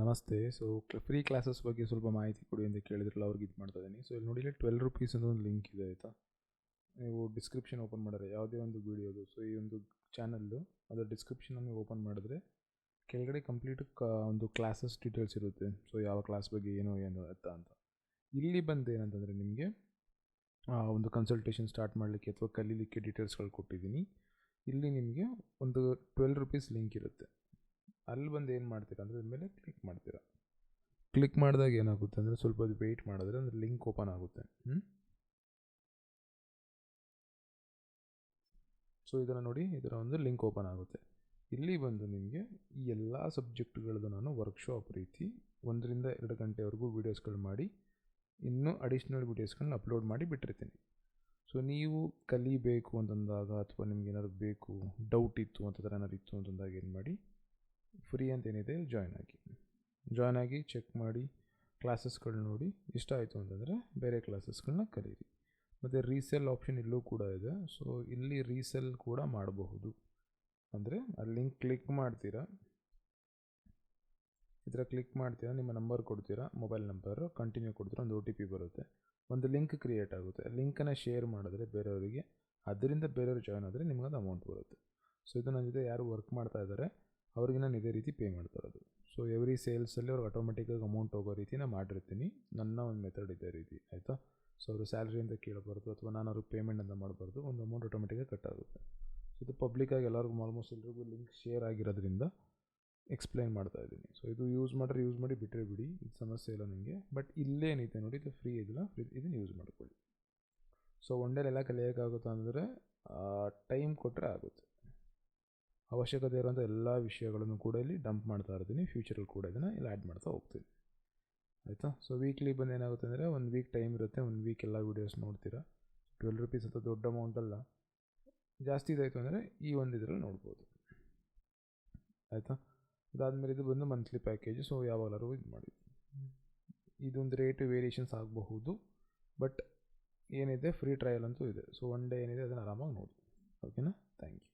ನಮಸ್ತೆ. So free classes ಬಗ್ಗೆ ಸ್ವಲ್ಪ ಮಾಹಿತಿ ಕೊಡಿ ಅಂತ ಕೇಳಿದ್ರಲ್ಲ, ಅವ್ರಿಗೆ ಇದು ಮಾಡ್ತಾ ಇದ್ದೀನಿ. ಸೊ ಇಲ್ಲಿ ನೋಡಿ, ಇಲ್ಲಿ ಟ್ವೆಲ್ ರುಪೀಸ್ ಅಂತ ಒಂದು ಲಿಂಕ್ ಇದೆ, ಆಯಿತಾ? ನೀವು ಡಿಸ್ಕ್ರಿಪ್ಷನ್ ಓಪನ್ ಮಾಡಿದ್ರೆ, ಯಾವುದೇ ಒಂದು ವೀಡಿಯೋದು ಸೊ ಈ ಒಂದು ಚಾನಲ್ಲು ಅದರ ಡಿಸ್ಕ್ರಿಪ್ಷನನ್ನು ಓಪನ್ ಮಾಡಿದ್ರೆ, ಕೆಳಗಡೆ ಕಂಪ್ಲೀಟ್ ಕ, ಒಂದು ಕ್ಲಾಸಸ್ ಡೀಟೇಲ್ಸ್ ಇರುತ್ತೆ. ಸೊ ಯಾವ ಕ್ಲಾಸ್ ಬಗ್ಗೆ ಏನು ಏನು ಎತ್ತ ಅಂತ. ಇಲ್ಲಿ ಬಂದು ಏನಂತಂದರೆ ನಿಮಗೆ ಒಂದು ಕನ್ಸಲ್ಟೇಷನ್ ಸ್ಟಾರ್ಟ್ ಮಾಡಲಿಕ್ಕೆ ಅಥವಾ ಕಲೀಲಿಕ್ಕೆ ಡೀಟೇಲ್ಸ್ಗಳು ಕೊಟ್ಟಿದ್ದೀನಿ. ಇಲ್ಲಿ ನಿಮಗೆ ಒಂದು ಟ್ವೆಲ್ ರುಪೀಸ್ ಲಿಂಕ್ ಇರುತ್ತೆ. ಅಲ್ಲಿ ಬಂದು ಏನು ಮಾಡ್ತೀರಾ ಅಂದರೆ ಮೇಲೆ ಕ್ಲಿಕ್ ಮಾಡ್ತೀರಾ. ಕ್ಲಿಕ್ ಮಾಡಿದಾಗ ಏನಾಗುತ್ತೆ ಅಂದರೆ ಸ್ವಲ್ಪ ಅದು ವೆಯ್ಟ್ ಮಾಡಿದ್ರೆ ಅಂದರೆ ಲಿಂಕ್ ಓಪನ್ ಆಗುತ್ತೆ. ಹ್ಞೂ ಸೊ ಇದನ್ನು ನೋಡಿ, ಇದರ ಒಂದು ಲಿಂಕ್ ಓಪನ್ ಆಗುತ್ತೆ. ಇಲ್ಲಿ ಬಂದು ನಿಮಗೆ ಈ ಎಲ್ಲ ಸಬ್ಜೆಕ್ಟ್ಗಳದ್ದು ನಾನು ವರ್ಕ್ಶಾಪ್ ರೀತಿ ಒಂದರಿಂದ ಎರಡು ಗಂಟೆವರೆಗೂ ವೀಡಿಯೋಸ್ಗಳು ಮಾಡಿ, ಇನ್ನೂ ಅಡಿಷ್ನಲ್ ವೀಡಿಯೋಸ್ಗಳನ್ನ ಅಪ್ಲೋಡ್ ಮಾಡಿ ಬಿಟ್ಟಿರ್ತೀನಿ. ಸೊ ನೀವು ಕಲಿಬೇಕು ಅಂತಂದಾಗ ಅಥವಾ ನಿಮ್ಗೆ ಏನಾದ್ರು ಬೇಕು ಡೌಟ್ ಇತ್ತು ಅಂತ ಥರ ಏನಾದ್ರು ಇತ್ತು ಅಂತಂದಾಗ ಏನು ಮಾಡಿ ಫ್ರೀ ಅಂತ ಏನಿದೆ ಜಾಯ್ನ್ ಆಗಿ. ಜಾಯ್ನ್ ಆಗಿ ಚೆಕ್ ಮಾಡಿ ಕ್ಲಾಸಸ್ಗಳು ನೋಡಿ, ಇಷ್ಟ ಆಯಿತು ಅಂತಂದರೆ ಬೇರೆ ಕ್ಲಾಸಸ್ಗಳನ್ನ ಕರೀರಿ. ಮತ್ತು ರೀಸೆಲ್ ಆಪ್ಷನ್ ಇಲ್ಲೂ ಕೂಡ ಇದೆ. ಸೊ ಇಲ್ಲಿ ರೀಸೆಲ್ ಕೂಡ ಮಾಡಬಹುದು. ಅಂದರೆ, ಆ ಲಿಂಕ್ ಕ್ಲಿಕ್ ಮಾಡ್ತೀರಾ? ಥರ ಕ್ಲಿಕ್ ಮಾಡ್ತೀರಾ, ನಿಮ್ಮ ನಂಬರ್ ಕೊಡ್ತೀರಾ ಮೊಬೈಲ್ ನಂಬರು ಕಂಟಿನ್ಯೂ ಕೊಡ್ತೀರಾ, ಒಂದು ಒ ಟಿ ಪಿ ಬರುತ್ತೆ. ಒಂದು ಲಿಂಕ್ ಕ್ರಿಯೇಟ್ ಆಗುತ್ತೆ. ಲಿಂಕನ್ನು ಶೇರ್ ಮಾಡಿದ್ರೆ ಬೇರೆಯವರಿಗೆ, ಅದರಿಂದ ಬೇರೆಯವರು ಜಾಯ್ನ್ ಆದರೆ ನಿಮ್ಗೆ ಅದು ಅಮೌಂಟ್ ಬರುತ್ತೆ. ಸೊ ಇದು ನನ್ನ ಜೊತೆ ಯಾರು ವರ್ಕ್ ಮಾಡ್ತಾ ಇದ್ದಾರೆ ಅವ್ರಿಗೆ ನಾನು ಇದೇ ರೀತಿ ಪೇ ಮಾಡ್ತಾರದು. ಸೊ ಎವ್ರಿ ಸೇಲ್ಸಲ್ಲಿ ಅವ್ರಿಗೆ ಆಟೋಮೆಟಿಕ್ಕಾಗಿ ಅಮೌಂಟ್ ಹೋಗೋ ರೀತಿ ಮಾಡಿರ್ತೀನಿ. ನನ್ನ ಒಂದು ಮೆಥಡ್ ಇದೇ ರೀತಿ, ಆಯಿತಾ? ಸೊ ಅವರು ಸ್ಯಾಲ್ರಿ ಅಂತ ಕೇಳಬಾರ್ದು ಅಥವಾ ನಾನು ಅವ್ರಿಗೆ ಪೇಮೆಂಟ್ ಅಂತ ಮಾಡಬಾರ್ದು, ಒಂದು ಅಮೌಂಟ್ ಆಟೋಮೆಟಿಕ್ಕಾಗಿ ಕಟ್ ಆಗುತ್ತೆ. ಸೊ ಇದು ಪಬ್ಲಿಕ್ಕಾಗಿ ಎಲ್ಲರಿಗೂ ಆಲ್ಮೋಸ್ಟ್ ಎಲ್ರಿಗೂ ಲಿಂಕ್ ಶೇರ್ ಆಗಿರೋದ್ರಿಂದ ಎಕ್ಸ್ಪ್ಲೈನ್ ಮಾಡ್ತಾ ಇದ್ದೀನಿ. ಸೊ ಇದು ಯೂಸ್ ಮಾಡಿದ್ರೆ ಯೂಸ್ ಮಾಡಿ ಬಿಟ್ಟರೆ ಬಿಡಿ, ಇದು ಸಮಸ್ಯೆ ಇಲ್ಲ ನನಗೆ ಬಟ್ ಇಲ್ಲೇನೈತೆ ನೋಡಿ, ಇದು ಫ್ರೀ ಇದೆಲ್ಲ ಫ್ರೀ ಇದನ್ನು ಯೂಸ್ ಮಾಡ್ಕೊಳ್ಳಿ. ಸೊ ಒನ್ ಎಲ್ಲ ಕಲಿಯೋಕ್ಕಾಗುತ್ತಾ ಅಂದರೆ ಟೈಮ್ ಕೊಟ್ಟರೆ ಆಗುತ್ತೆ. ಅವಶ್ಯಕತೆ ಇರುವಂಥ ಎಲ್ಲ ವಿಷಯಗಳನ್ನು ಕೂಡ ಇಲ್ಲಿ ಡಂಪ್ ಮಾಡ್ತಾ ಇರ್ತೀನಿ. ಫ್ಯೂಚರಲ್ಲಿ ಕೂಡ ಇದನ್ನು ಇಲ್ಲಿ ಆ್ಯಡ್ ಮಾಡ್ತಾ ಹೋಗ್ತೀನಿ. ಆಯಿತಾ? ಸೊ ವೀಕ್ಲಿ ಬಂದು ಏನಾಗುತ್ತೆ ಅಂದರೆ ಒಂದು ವೀಕ್ ಟೈಮ್ ಇರುತ್ತೆ, ಒಂದು ವೀಕ್ ಎಲ್ಲ ವೀಡಿಯೋಸ್ ನೋಡ್ತೀರಾ. ಟ್ವೆಲ್ ರುಪೀಸ್ ಅಂತ ದೊಡ್ಡ ಅಮೌಂಟ್ ಅಲ್ಲ. ಜಾಸ್ತಿ ಇದಾಯಿತು ಅಂದರೆ ಈ ಒಂದು ಇದರಲ್ಲಿ ನೋಡ್ಬೋದು. ಆಯಿತಾ? ಅದಾದಮೇಲೆ ಇದು ಬಂದು ಮಂತ್ಲಿ ಪ್ಯಾಕೇಜ್ ಸೊ ಯಾವಾಗಲಾರು ಇದು ಮಾಡಿ. ಇದೊಂದು ರೇಟ್ ವೇರಿಯೇಷನ್ಸ್ ಆಗಬಹುದು ಬಟ್ ಏನಿದೆ? ಫ್ರೀ ಟ್ರಯಲ್ ಅಂತೂ ಇದೆ. ಸೊ ಒನ್ ಡೇ ಏನಿದೆ, ಅದನ್ನು ಆರಾಮಾಗಿ ನೋಡಿ ಓಕೆನಾ ಥ್ಯಾಂಕ್ ಯು